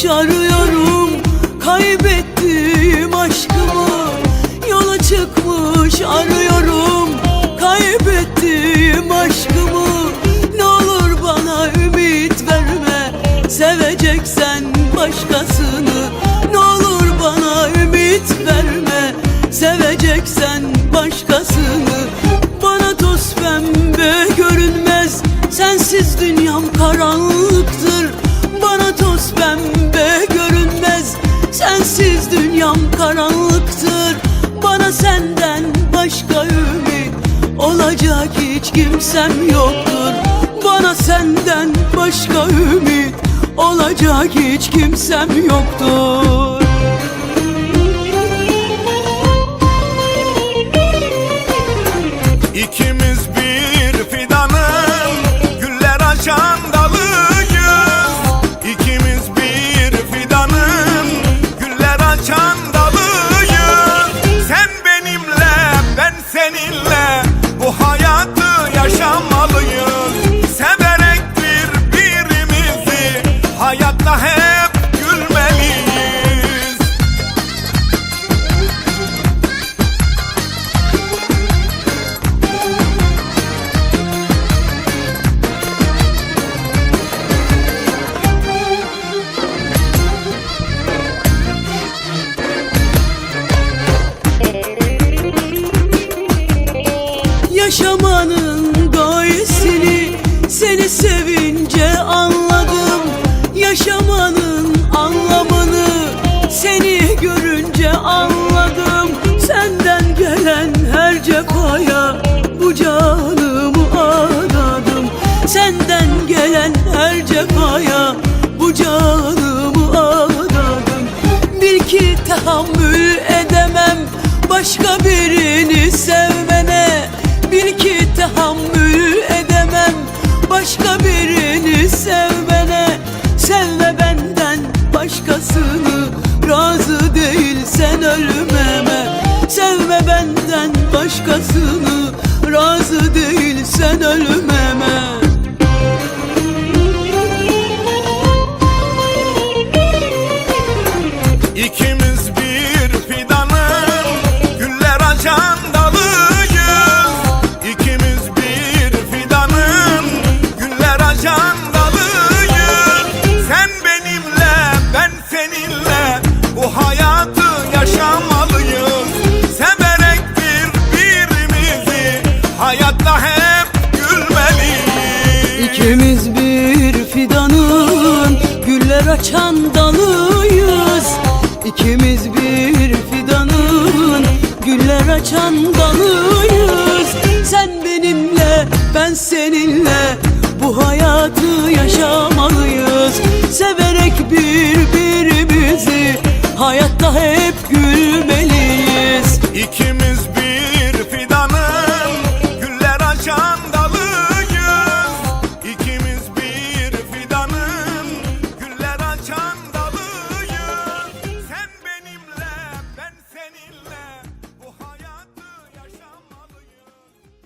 Boş arıyorum kaybettim. Dünyam karanlıktır. Bana senden başka ümit Olacak hiç kimsem yoktur. Bana senden başka ümit Olacak hiç kimsem yoktur Yaşamanın gayesini seni sevince anladım. Yaşamanın anlamını seni görünce anladım. Senden gelen her cefaya bu canımı adadım Senden gelen her cefaya bu canımı adadım Bil ki tahammül edemem başka birini sevmene başkasını razı değilsen ölmeme hayatta hep gülmeliyiz İkimiz bir fidanın güller açan dalıyız. İkimiz bir fidanın güller açan dalıyız. Sen benimle ben seninle bu hayatı yaşamalıyız. Severek birbirimizi hayatta hep gül